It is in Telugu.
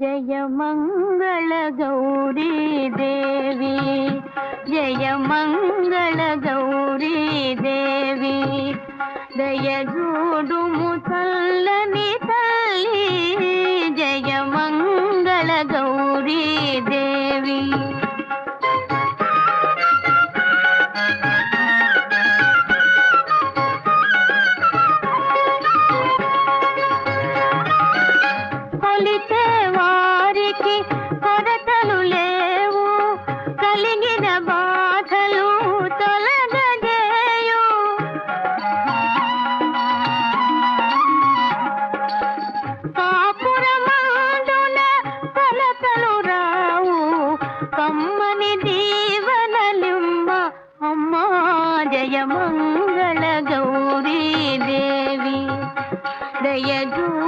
जय मङ्गल गौरी देवी जय मङ्गल गौरी देवी दय जूमु వారికి కొరతలు లేవు. కలిగిన బాధలు తొలగజేయు. కాపురమందున కొలతలు రావు. కమ్మని దీవనలిమ్మ అమ్మా జయ గౌరీ దేవి. దయగూ